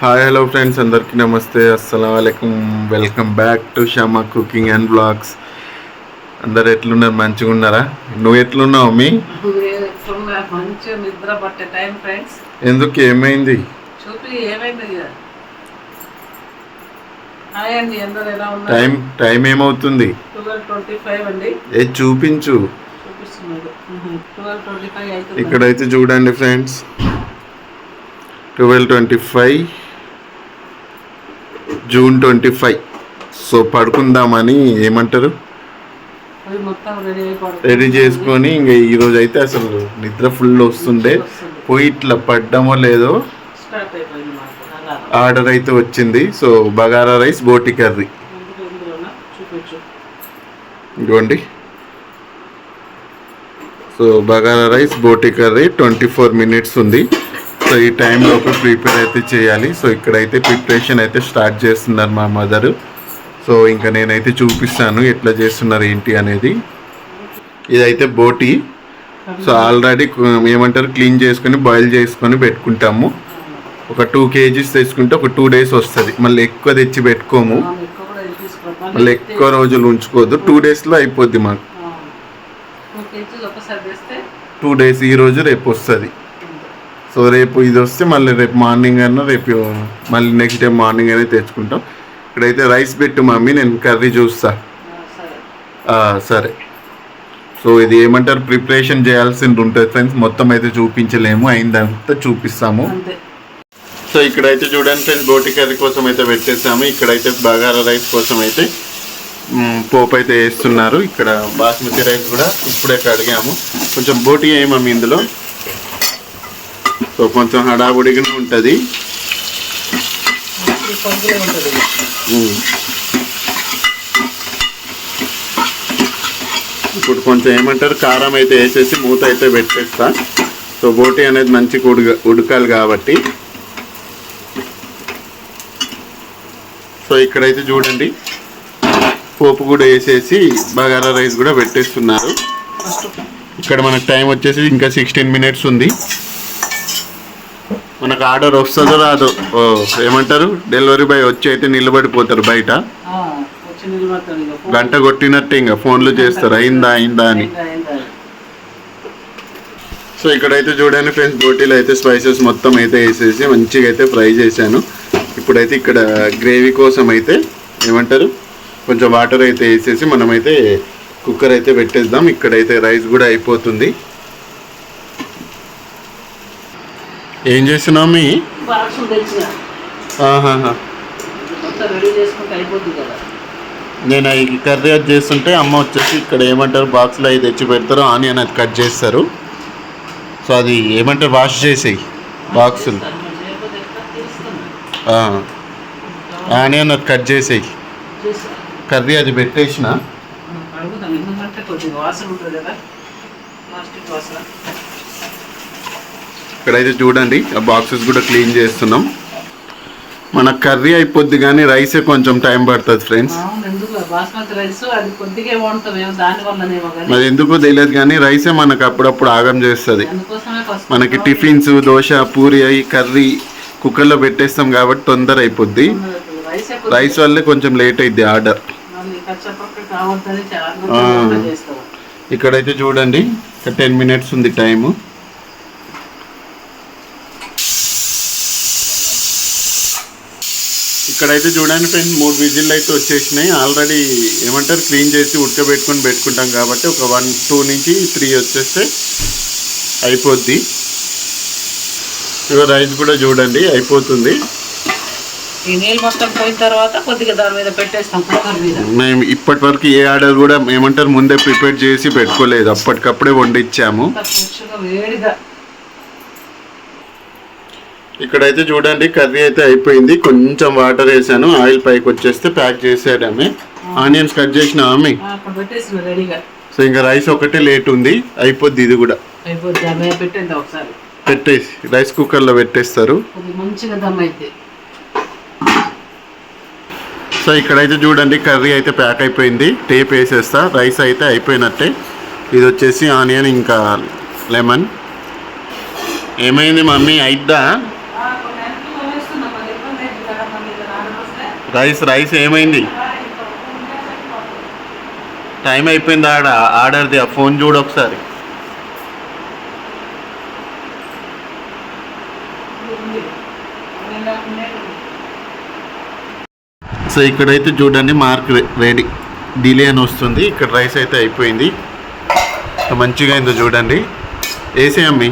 Hi hello friends అందరికీ నమస్తే అస్సలం welcome back to Shama cooking and blogs అందరు ఎట్లున్నారు? మంచిగా ఉన్నారా? నువ్వు ఎట్లున్నావు మీ? ఎందుకు ఏమైంది? టైం టైం ఏమవుతుంది? ఏ చూపించు. ఇక్కడైతే చూడండి friends. Twelve twenty five. June twenty five. So పడుకుందామని ఏమంటారు? రెడీ చేసుకొని ఇంకా ఈరోజు అయితే అసలు నిద్ర ఫుల్ వస్తుండే. పోయి ఇట్లా పడ్డమో లేదో ఆర్డర్ అయితే వచ్చింది. So bagara rice boti curry. ఇదిగోండి. So bagara rice boti curry twenty four minutes ఉంది. సో ఈ టైంలోపు ప్రిపేర్ అయితే చేయాలి. సో ఇక్కడైతే ప్రిపరేషన్ అయితే స్టార్ట్ చేస్తున్నారు మా మదర్. సో ఇంకా నేనైతే చూపిస్తాను ఎట్లా చేస్తున్నారు ఏంటి అనేది. ఇదైతే బోటి. సో ఆల్రెడీ ఏమంటారు? క్లీన్ చేసుకొని బాయిల్ చేసుకొని పెట్టుకుంటాము. ఒక టూ కేజీస్ తెచ్చుకుంటే ఒక టూ డేస్ వస్తుంది. మళ్ళీ ఎక్కువ తెచ్చి పెట్టుకోము. మళ్ళీ ఎక్కువ రోజులు ఉంచుకోవద్దు టూ డేస్లో అయిపోద్ది మాకు. టూ డేస్ ఈ రోజు రేపు వస్తుంది. సో రేపు ఇది వస్తే మళ్ళీ రేపు మార్నింగ్ అయినా రేపు మళ్ళీ నెక్స్ట్ డే మార్నింగ్ అయినా తెచ్చుకుంటాం. ఇక్కడైతే రైస్ పెట్టు మమ్మీ నేను కర్రీ చూస్తా. సరే. సో ఇది ఏమంటారు? ప్రిపరేషన్ చేయాల్సింది ఉంటుంది ఫ్రెండ్స్ మొత్తం అయితే చూపించలేము. అయిందంతా చూపిస్తాము. సో ఇక్కడైతే చూడండి ఫ్రెండ్స్ బోటి కర్రీ కోసం అయితే పెట్టేసాము. ఇక్కడైతే బగారా రైస్ కోసం అయితే పోపు అయితే వేస్తున్నారు. ఇక్కడ బాస్మతి రైస్ కూడా ఇప్పుడే కడిగాము. కొంచెం బోటి వేయమమ్మ ఇందులో. సో కొంచెం హడావుడిగా ఉంటుంది. ఇప్పుడు కొంచెం ఏమంటారు? కారం అయితే వేసేసి మూత అయితే పెట్టేస్తా. సో బోటి అనేది మంచిగా ఉడక ఉడకాలి కాబట్టి. సో ఇక్కడైతే చూడండి. పోపు కూడా వేసేసి బగారా రైస్ కూడా పెట్టేస్తున్నారు. ఇక్కడ మనకు టైం వచ్చేసి ఇంకా సిక్స్టీన్ మినిట్స్ ఉంది. మనకు ఆర్డర్ వస్తుందో రాదో ఓ, ఏమంటారు? డెలివరీ బాయ్ వచ్చి అయితే నిలబడిపోతారు బయట. గంట కొట్టినట్టే ఇంకా ఫోన్లు చేస్తారు. అయిందా అయిందా అని. సో ఇక్కడైతే చూడండి ఫ్రెండ్స్ బోటీలు అయితే స్పైసెస్ మొత్తం అయితే వేసేసి మంచిగా అయితే ఫ్రై చేశాను. ఇప్పుడైతే ఇక్కడ గ్రేవీ కోసం అయితే ఏమంటారు? కొంచెం వాటర్ అయితే వేసేసి మనమైతే కుక్కర్ అయితే పెట్టేద్దాం. ఇక్కడైతే రైస్ కూడా అయిపోతుంది ఏం చేస్తున్నావు మీ బాక్స్ తెచ్చిన ఆహాహా. మొత్తం రెడీ చేసుకుంటే అయిపోతుంది కదా. నేను ఈ కర్రీ అది చేస్తుంటే అమ్మ వచ్చేసి ఇక్కడ ఏమంటారు బాక్స్లో అవి తెచ్చి పెడతారు ఆనియన్ అది కట్ చేస్తారు. సో అది ఏమంటారు వాష్ చేసేయి బాక్సులు. ఆనియన్ అది కట్ చేసేయి. కర్రీ అది పెట్టేసిన. అడుగుతాను. ఎందుకంటే కొద్దిగా వాసన ఉంటుంది కదా. ప్లాస్టిక్ వాసన. ఇక్కడైతే చూడండి ఆ బాక్సెస్ కూడా క్లీన్ చేస్తున్నాం. మన కర్రీ అయిపోద్ది కానీ రైసే కొంచెం టైం పడుతుంది ఫ్రెండ్స్ మరి ఎందుకో తెలియదు కానీ రైసే మనకు అప్పుడప్పుడు ఆగం చేస్తుంది. మనకి టిఫిన్స్ దోశ పూరి అయి కర్రీ కుక్కర్లో పెట్టేస్తాం కాబట్టి తొందర అయిపోద్ది. రైస్ వల్లే కొంచెం లేట్ అయింది ఆర్డర్. ఇక్కడైతే చూడండి టెన్ మినిట్స్ ఉంది టైము ఇక్కడైతే చూడండి ఫ్రెండ్స్ మూడు విజిల్ అయితే వచ్చేసినాయి. ఆల్రెడీ ఏమంటారు క్లీన్ చేసి ఉడకబెట్టుకొని పెట్టుకుంటాం కాబట్టి ఒక వన్ టూ నుంచి త్రీ వచ్చేస్తే అయిపోద్ది. ఇక రైస్ కూడా చూడండి అయిపోతుంది. ఈ నీళ్ళు మొత్తం పోయిన తర్వాత కొద్దిగా దాని మీద పెట్టేస్తాం కుక్కర్ మీద. మేము ఇప్పటి వరకు ఏ ఆర్డర్ కూడా ఏమంటారు ముందే ప్రిపేర్ చేసి పెట్టుకోలేదు. అప్పటికప్పుడే వండిచ్చాము. వేడిగా. ఇక్కడైతే చూడండి కర్రీ అయితే అయిపోయింది. కొంచెం వాటర్ వేసాను ఆయిల్ పైకి వచ్చేస్తే ప్యాక్ చేసాడమే ఆనియన్స్ కట్ చేసిన ఆమె. సో ఇంకా రైస్ ఒకటే లేట్ ఉంది అయిపోద్ది ఇది కూడా. పెట్టేసి రైస్ కుక్కర్లో పెట్టేస్తారు. సో ఇక్కడైతే చూడండి కర్రీ అయితే ప్యాక్ అయిపోయింది. టేప్ వేసేస్తా రైస్ అయితే అయిపోయినట్టే. ఇది వచ్చేసి ఆనియన్ ఇంకా లెమన్. ఏమైంది మమ్మీ అయిద్దా? రైస్ రైస్ ఏమైంది? టైం అయిపోయింది ఆడ ఆర్డర్ది ఆ ఫోన్ చూడు ఒకసారి. సో ఇక్కడైతే చూడండి మార్క్ రెడీ డిలే అని వస్తుంది. ఇక్కడ రైస్ అయితే అయిపోయింది. మంచిగా అయిందో చూడండి. వేసే అమ్మి?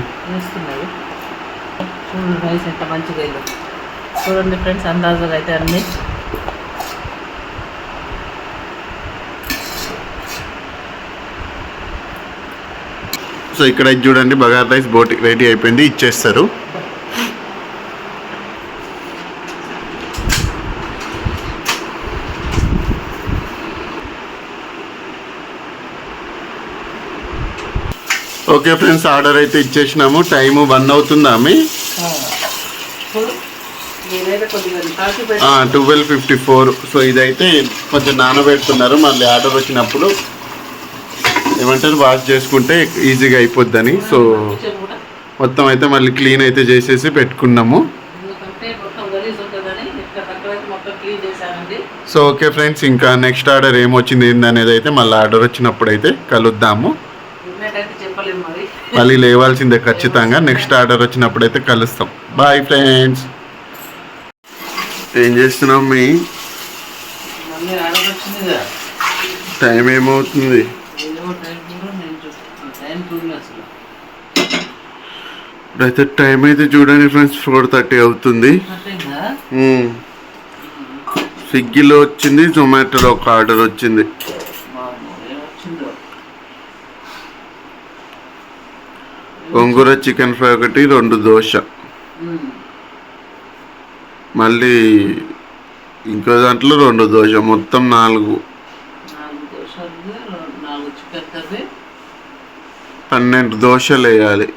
చూడండి ఫ్రెండ్స్ అందాజుగా అయితే అన్నీ. సో ఇక్కడ ఇది చూడండి బగార్ రైస్ బోటి రెడీ అయిపోయింది ఇచ్చేస్తారు. ఓకే ఫ్రెండ్స్ ఆర్డర్ అయితే ఇచ్చేసినాము టైము వన్ అవుతుందా మీ ట్వెల్వ్ ఫిఫ్టీ ఫోర్ సో ఇదైతే కొంచెం నానబెడుతున్నారు మళ్ళీ ఆర్డర్ వచ్చినప్పుడు ఏమంటారు? వాష్ చేసుకుంటే ఈజీగా అయిపోద్దని. సో మొత్తం అయితే మళ్ళీ క్లీన్ అయితే చేసేసి పెట్టుకున్నాము. సో ఓకే ఫ్రెండ్స్ ఇంకా నెక్స్ట్ ఆర్డర్ ఏమొచ్చింది ఏంది అనేది అయితే మళ్ళీ ఆర్డర్ వచ్చినప్పుడు అయితే కలుద్దాము. మళ్ళీ లేవాల్సిందే ఖచ్చితంగా. నెక్స్ట్ ఆర్డర్ వచ్చినప్పుడు అయితే కలుస్తాం. బాయ్ ఫ్రెండ్స్ ఏం చేస్తున్నాం మీ? టైం ఏమవుతుంది ఏదో టైం కూడా నేను చెప్తాను టైం చూడలేదు అసలు ఇప్పుడైతే టైం అయితే చూడండి ఫ్రెండ్స్ ఫోర్ థర్టీ అవుతుంది. స్విగ్గీలో వచ్చింది జొమాటోలో ఒక ఆర్డర్ వచ్చింది. గోంగూర చికెన్ ఫ్రై ఒకటి రెండు దోశ. మళ్ళీ ఇంకో దాంట్లో రెండు దోశ మొత్తం నాలుగు. పన్నెండు దోశలు వేయాలి.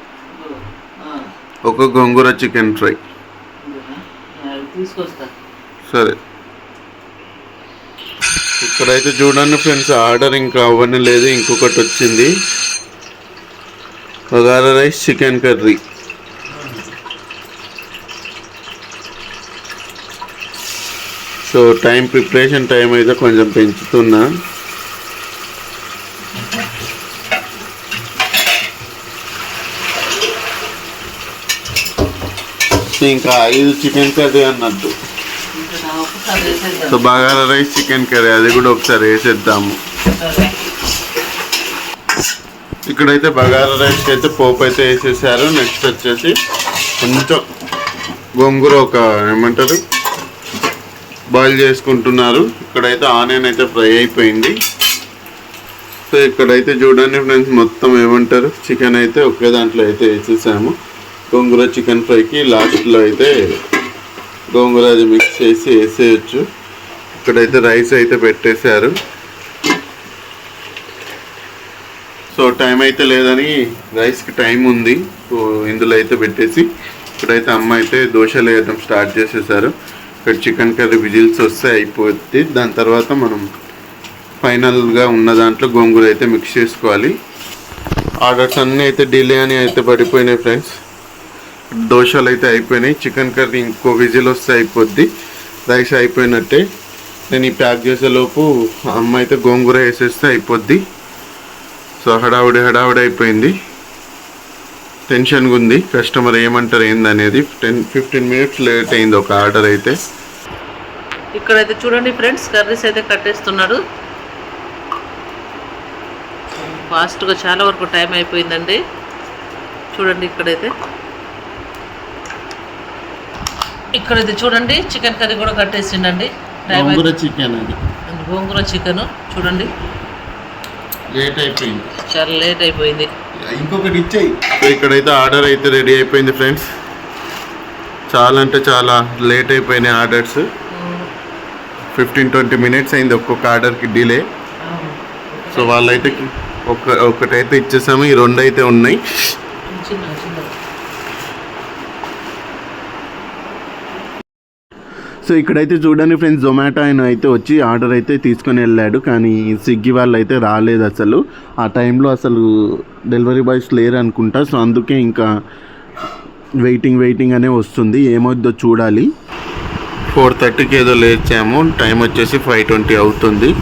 ఒక గోంగూర చికెన్ ఫ్రై. సరే. ఇక్కడైతే చూడండి ఫ్రెండ్స్ ఆర్డర్ ఇంకా అవ్వని లేదు ఇంకొకటి వచ్చింది. Bagara rice chicken curry. So time preparation time అయితే కొంచెం పెంచుతున్నా. ఇంకా ఐదు చికెన్ కర్రీ అన్నట్టు. So bagara rice chicken curry అది కూడా ఒకసారి వేసేద్దాము. ఇక్కడైతే బగారా రైస్కి అయితే పోపు అయితే వేసేసారు. నెక్స్ట్ వచ్చేసి కొంచెం గోంగూర ఒక ఏమంటారు బాయిల్ చేసుకుంటున్నారు. ఇక్కడైతే ఆనియన్ అయితే ఫ్రై అయిపోయింది. సో ఇక్కడైతే చూడండి ఫ్రెండ్స్ మొత్తం ఏమంటారు చికెన్ అయితే ఒకే దాంట్లో అయితే వేసేసాము. గోంగూర చికెన్ ఫ్రైకి లాస్ట్లో అయితే గోంగూర అది మిక్స్ చేసి వేసేయచ్చు. ఇక్కడైతే రైస్ అయితే పెట్టేశారు. సో టైం అయితే లేదని రైస్కి టైం ఉంది. ఇందులో అయితే పెట్టేసి ఇప్పుడైతే అమ్మ అయితే దోశలు వేయడం స్టార్ట్ చేసేసారు. ఇక్కడ చికెన్ కర్రీ విజిల్స్ వస్తే అయిపోద్ది. దాని తర్వాత మనం ఫైనల్గా ఉన్న దాంట్లో గోంగూర అయితే మిక్స్ చేసుకోవాలి. ఆర్డర్స్ అన్నీ అయితే డిలే అని అయితే పడిపోయినాయి ఫ్రెండ్స్ దోశలు అయితే అయిపోయినాయి. చికెన్ కర్రీ ఇంకో విజిల్ వస్తే అయిపోద్ది. రైస్ అయిపోయినట్టే. నేను ఈ ప్యాక్ చేసేలోపు అమ్మ అయితే గోంగూర వేసేస్తే అయిపోద్ది. సో హడావుడి హడావుడి అయిపోయింది. టెన్షన్గా ఉంది. కస్టమర్ ఏమంటారు ఏందనేది టెన్ ఫిఫ్టీన్ మినిట్స్ లేట్ అయింది ఒక ఆర్డర్ అయితే. ఇక్కడైతే చూడండి ఫ్రెండ్స్ కర్రీస్ అయితే కట్టేస్తున్నాడు ఫాస్ట్గా చాలా వరకు టైం అయిపోయిందండి. చూడండి ఇక్కడైతే. ఇక్కడైతే చూడండి చికెన్ కర్రీ కూడా కట్టేసిండండి. గోంగూర చికెన్ అది. గోంగూర చికెన్ చూడండి. లేట్ అయిపోయింది. చాలా లేట్ అయిపోయింది. ఇంకొకటి ఇచ్చేయి. ఇక్కడైతే ఆర్డర్ అయితే రెడీ అయిపోయింది ఫ్రెండ్స్. చాలా అంటే చాలా లేట్ అయిపోయినాయి ఆర్డర్స్. ఫిఫ్టీన్ ట్వంటీ మినిట్స్ అయింది ఒక్కొక్క ఆర్డర్కి డిలే. సో వాళ్ళైతే ఒక ఒకటైతే ఇచ్చేసాము ఈ రెండు అయితే ఉన్నాయి సో ఇక్కడైతే చూడండి ఫ్రెండ్స్ జొమాటో ఆయన అయితే వచ్చి ఆర్డర్ అయితే తీసుకొని వెళ్ళాడు. కానీ స్విగ్గీ వాళ్ళు అయితే రాలేదు అసలు. ఆ టైంలో అసలు డెలివరీ బాయ్స్ లేరు అనుకుంటా. సో అందుకే ఇంకా వెయిటింగ్ వెయిటింగ్ అనే వస్తుంది. ఏమవుద్దో చూడాలి. ఫోర్ థర్టీకి ఏదో లేచాము. టైం వచ్చేసి ఫైవ్ ట్వంటీ అవుతుంది.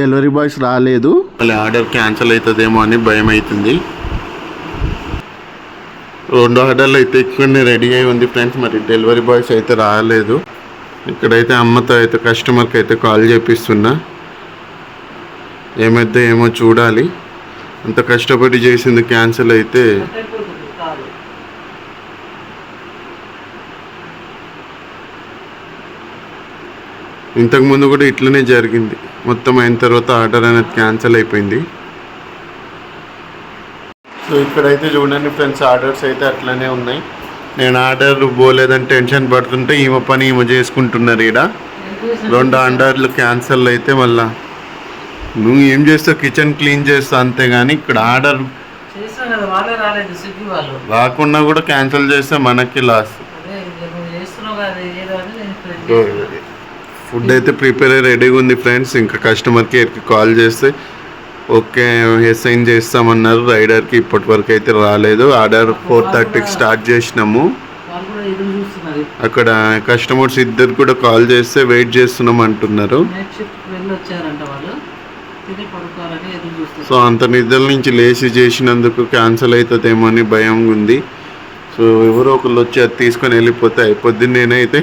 డెలివరీ బాయ్స్ రాలేదు. మళ్ళీ ఆర్డర్ క్యాన్సిల్ అవుతుందేమో అని భయం అవుతుంది రెండు ఆర్డర్లు అయితే ఇక్కడనే రెడీ అయి ఉంది ఫ్రెండ్స్ మరి డెలివరీ బాయ్స్ అయితే రాలేదు. ఇక్కడైతే అమ్మతో అయితే కస్టమర్కి అయితే కాల్ చేపిస్తున్నా. ఏమైతే ఏమో చూడాలి. అంత కష్టపడి చేసింది క్యాన్సిల్ అయితే. ఇంతకుముందు కూడా ఇట్లనే జరిగింది. మొత్తం అయిన తర్వాత ఆర్డర్ అనేది క్యాన్సిల్ అయిపోయింది. సో ఇక్కడైతే చూడండి ఫ్రెండ్స్ ఆర్డర్స్ అయితే అట్లనే ఉన్నాయి. నేను ఆర్డర్ పోలేదని టెన్షన్ పడుతుంటే ఈమె పని ఈమె చేసుకుంటున్నారు ఈడ. రెండు ఆర్డర్లు క్యాన్సిల్ అయితే మళ్ళా. నువ్వు ఏం చేస్తావు? కిచెన్ క్లీన్ చేస్తావు అంతే కానీ ఇక్కడ ఆర్డర్ రాకుండా కూడా క్యాన్సిల్ చేస్తే మనకి లాస్. ఇక్కడ. ఫుడ్ అయితే ప్రిపేర్ రెడీగా ఉంది ఫ్రెండ్స్ ఇంకా కస్టమర్ కేర్కి కాల్ చేస్తే ఓకే అసైన్ చేస్తామన్నారు. రైడర్కి ఇప్పటి వరకు అయితే రాలేదు. ఆర్డర్ ఫోర్ థర్టీకి స్టార్ట్ చేసినాము. అక్కడ కస్టమర్స్ ఇద్దరు కూడా కాల్ చేస్తే వెయిట్ చేస్తున్నాం అంటున్నారు. సో అంత నిద్ర నుంచి లేచి చేసినందుకు క్యాన్సిల్ అవుతుందేమో అని భయం ఉంది. సో ఎవరో ఒకళ్ళు వచ్చి అది తీసుకొని వెళ్ళిపోతే అయిపోద్ది. నేనైతే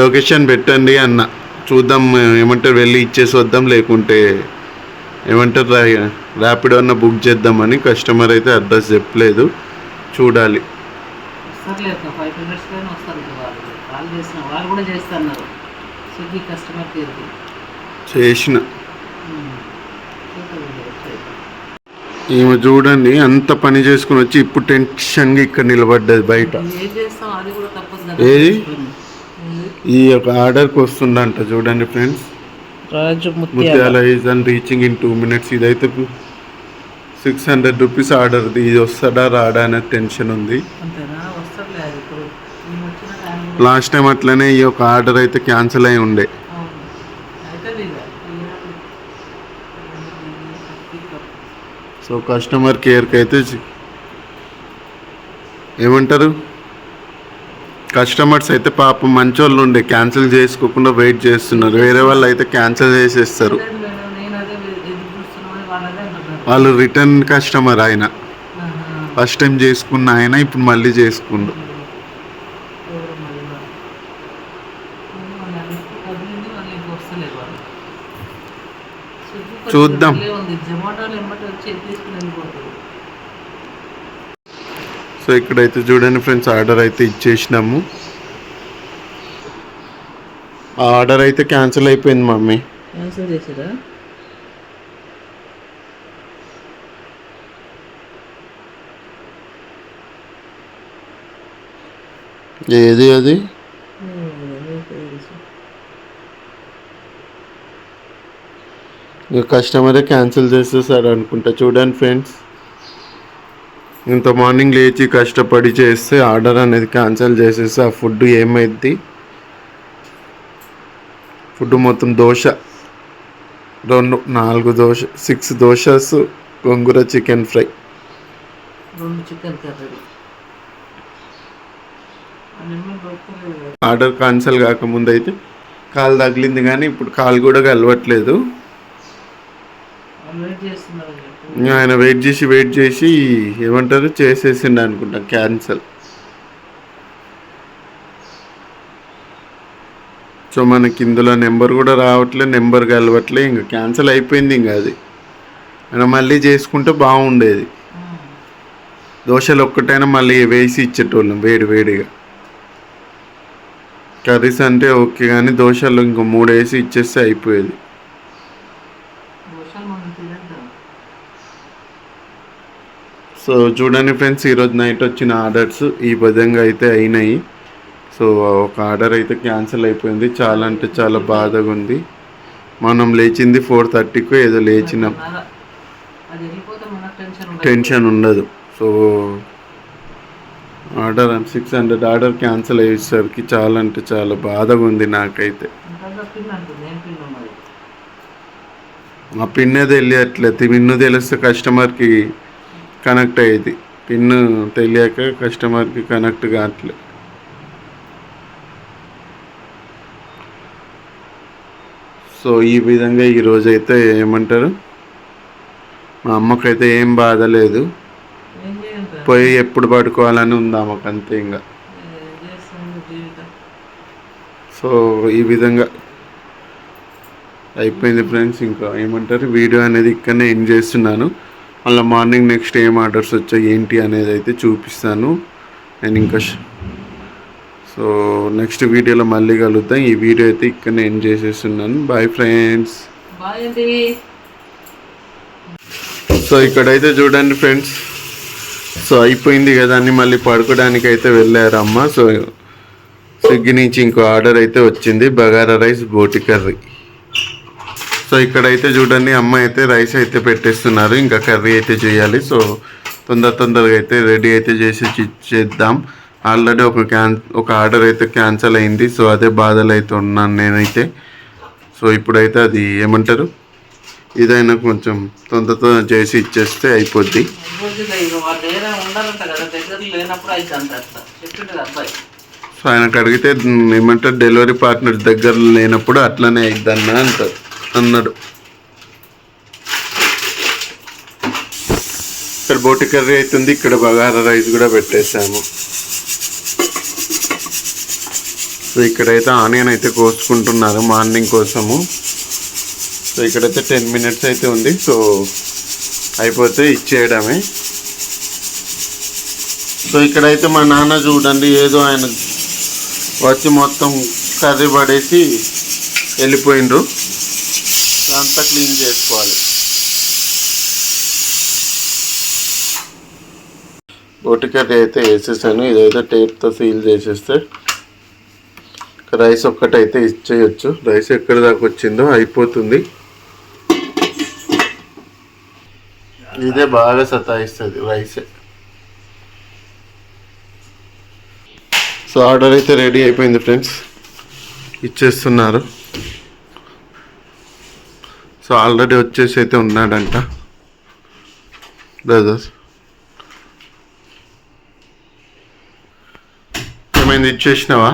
లొకేషన్ పెట్టండి అన్న. చూద్దాం ఏమంటారు వెళ్ళి ఇచ్చేసి వద్దాం లేకుంటే ఏమంటారు ర్యాపిడో అన్న బుక్ చేద్దామని కస్టమర్ అయితే అడ్రస్ చెప్పలేదు. చూడాలి. చేసిన. ఈమె చూడండి అంత పని చేసుకుని వచ్చి ఇప్పుడు టెన్షన్గా ఇక్కడ నిలబడ్డది బయట. ఏది? ఈ యొక్క ఆర్డర్కి వస్తుందంట చూడండి friends Raju Mutyala is and reaching in two minutes ఇదైతే సిక్స్ హండ్రెడ్ రూపీస్ ఆర్డర్ ఇది వస్తాడా రాడా అనే టెన్షన్ ఉంది. లాస్ట్ టైం అట్లనే ఈ యొక్క ఆర్డర్ అయితే క్యాన్సిల్ అయి ఉండే. సో కస్టమర్ కేర్కి అయితే ఏమంటారు? కస్టమర్స్ అయితే పాపం మంచోళ్ళు ఉండే క్యాన్సిల్ చేసుకోకుండా వెయిట్ చేస్తున్నారు. వేరే వాళ్ళు అయితే క్యాన్సిల్ చేసేస్తారు. వాళ్ళు రిటర్న్ కస్టమర్ ఆయన. ఫస్ట్ టైం చేసుకున్న ఆయన ఇప్పుడు మళ్ళీ చేసుకుండు. చూద్దాం మరి వాళ్ళు? ఏమో వాళ్ళ లిస్ట్ కదిలింది వాళ్ళు ఇంక వస్తలేదు వాళ్ళు స్విగ్గీ కొంచెం చూద్దాం. delay ఉంది జొమాటోలో ఎంబటి వచ్చి తీసుకుని వెళ్ళిపోతుంది సో ఇక్కడైతే చూడండి ఫ్రెండ్స్ ఆర్డర్ అయితే ఇచ్చేసినాము. ఆర్డర్ అయితే క్యాన్సిల్ అయిపోయింది మమ్మీ. క్యాన్సిల్ చేసారా ఏది అది? కస్టమరే క్యాన్సిల్ చేసేసారు అనుకుంటా. చూడండి ఫ్రెండ్స్. ఇంత మార్నింగ్ లేచి కష్టపడి చేస్తే ఆర్డర్ అనేది క్యాన్సిల్ చేసేసి ఆ ఫుడ్ ఏమైద్ది? ఫుడ్ మొత్తం దోశ. రెండు నాలుగు dosa six dosas gongura chicken fry. రెండు చికెన్ ఆర్డర్ క్యాన్సిల్ కాకముందు అయితే కాలు తగిలింది కానీ ఇప్పుడు కాలు కూడా కలవట్లేదు. ఇంకా ఆయన వెయిట్ చేసి వెయిట్ చేసి ఏమంటారు? చేసేసిండు అనుకుంటా క్యాన్సల్. సో మనకి ఇందులో నెంబర్ కూడా రావట్లే నెంబర్ కలవట్లే ఇంకా క్యాన్సిల్ అయిపోయింది ఇంకా అది. ఆయన మళ్ళీ చేసుకుంటే బాగుండేది. దోశలు ఒక్కటైనా మళ్ళీ వేసి ఇచ్చేటోళ్ళం వేడి వేడిగా. కర్రీస్ అంటే ఓకే కానీ దోశలు ఇంకో మూడు వేసి ఇచ్చేస్తే అయిపోయేది దోశలు మనం తినేద్దాం సో చూడండి ఫ్రెండ్స్ ఈరోజు నైట్ వచ్చిన ఆర్డర్స్ ఈ విధంగా అయితే అయినాయి. సో ఒక ఆర్డర్ అయితే క్యాన్సిల్ అయిపోయింది. చాలా అంటే చాలా బాధగా ఉంది. మనం లేచింది ఫోర్ థర్టీకు ఏదో లేచినాం టెన్షన్ ఉండదు. So order six hundred order cancel అయ్యేసరికి చాలా అంటే చాలా బాధగా ఉంది నాకైతే. ఇంకా పిన్ అంటుంది ఏం పిన్ ఉన్నది ఆ పిన్ను తెలిస్తే కస్టమర్కి కనెక్ట్ అయ్యేది. పిన్ తెలియక కస్టమర్కి కనెక్ట్ కావట్లే. సో ఈ విధంగా ఈరోజైతే ఏమంటారు? మా అమ్మకైతే ఏం బాధ లేదు. పోయి ఎప్పుడు పడుకోవాలని ఉంది మాకు అంతే ఇంకా సో ఈ విధంగా అయిపోయింది ఫ్రెండ్స్. ఇంకా ఏమంటారు? వీడియో అనేది ఇక్కడనే ఎండ్ చేస్తున్నాను. మళ్ళీ మార్నింగ్ నెక్స్ట్ ఏం ఆర్డర్స్ వచ్చాయి ఏంటి అనేది అయితే చూపిస్తాను. నేను ఇంకా సో నెక్స్ట్ వీడియోలో మళ్ళీ కలుద్దాం. ఈ వీడియో అయితే ఇక్కడనే ఎండ్ చేసేస్తున్నాను. బాయ్ ఫ్రెండ్స్ సో ఇక్కడైతే చూడండి ఫ్రెండ్స్. సో అయిపోయింది కదా అని మళ్ళీ పడుకోవడానికి అయితే వెళ్ళారు అమ్మ సో స్విగ్గీ నుంచి ఇంకో ఆర్డర్ అయితే వచ్చింది. Bagara rice boti curry. So ఇక్కడైతే చూడండి అమ్మ అయితే రైస్ అయితే పెట్టేస్తున్నారు. ఇంకా కర్రీ అయితే చేయాలి. సో తొందర తొందరగా అయితే రెడీ అయితే చేసి చేద్దాం. ఆల్రెడీ ఒక క్యాన్ ఒక ఆర్డర్ అయితే క్యాన్సిల్ అయింది. సో అదే బాధలు అయితే ఉన్నాను నేనైతే. సో ఇప్పుడైతే అది ఏమంటారు? ఇదైనా కొంచెం తొందరతో చేసి ఇచ్చేస్తే అయిపోద్ది. సో ఆయనకు అడిగితే ఏమంటారు? డెలివరీ పార్ట్నర్ దగ్గర లేనప్పుడు అట్లనే అయిద్దన్నా అంటారు. అన్నాడు. ఇక్కడ బోటి కర్రీ అవుతుంది ఇక్కడ బగారా రైస్ కూడా పెట్టేసాము సో ఇక్కడైతే ఆనియన్ అయితే కోసుకుంటున్నారు మార్నింగ్ కోసము. సో ఇక్కడైతే టెన్ మినిట్స్ అయితే ఉంది సో అయిపోతే ఇచ్చేయడమే. సో ఇక్కడైతే మా నాన్న చూడండి ఏదో ఆయన వచ్చి మొత్తం కర్రీ పడేసి వెళ్ళిపోయిండ్రు. అంతా క్లీన్ చేసుకోవాలి. బోటి అయితే వేసేసాను. ఇదైతే టేప్తో సీల్ చేసేస్తే రైస్ ఒక్కటైతే ఇచ్చేయచ్చు. రైస్ ఎక్కడి దాకా వచ్చిందో అయిపోతుంది. ఇదే బాగా సతాయిస్తుంది రైసే. సో ఆర్డర్ అయితే రెడీ అయిపోయింది ఫ్రెండ్స్. ఇచ్చేస్తున్నారు. సో ఆల్రెడీ వచ్చేసి అయితే ఉన్నాడంట. బ్రదర్స్ ఏమైంది? ఇచ్చేసినావా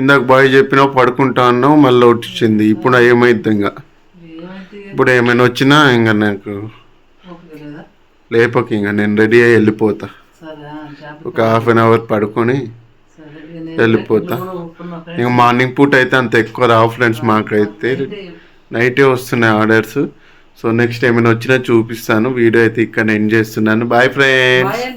ఇందాక బాయ్ చెప్పినావు పడుకుంటా అన్నావు మళ్ళీ వచ్చింది. ఇప్పుడు ఏమైద్ది ఇంకా? ఇప్పుడు ఏమైనా వచ్చినా ఇంకా నాకు లేపక ఇంకా నేను రెడీ అయ్యి వెళ్ళిపోతా. ఒక హాఫ్ అన్ అవర్ పడుకొని వెళ్ళిపోతా. ఇంకా మార్నింగ్ పూట అయితే అంత ఎక్కువ రావు ఫ్రెండ్స్ మాకైతే అయితే నైటే వస్తున్నాయి ఆర్డర్స్ సో నెక్స్ట్ ఏమైనా వచ్చినా చూపిస్తాను. వీడియో అయితే ఇక్కడ ఎండ్ చేస్తున్నాను. Bye friends bye